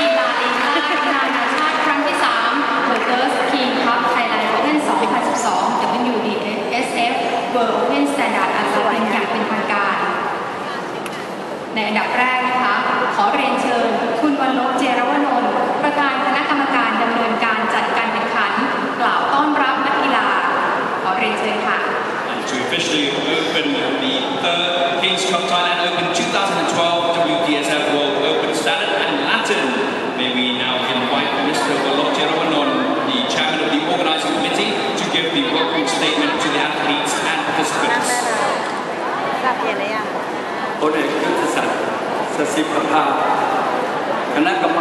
กีฬาลีกนานาชาติครั้งที่3 The First King Cup Thailand Open 2012 WDSF World Open Standard อาสาเป็นอย่างเป็นทางการ ในอันดับแรกนะคะ ขอเรียนเชิญ คุณวันลบเจรวนนท์ประธานคณะกรรมการดำเนินการจัดการแข่งขัน กล่าวต้อนรับนักกีฬา ขอเรียนเชิญค่ะ To officially open the third Kings Cup Thailand Open the welcome statement to the athletes and นั่ง participants. ได้เลย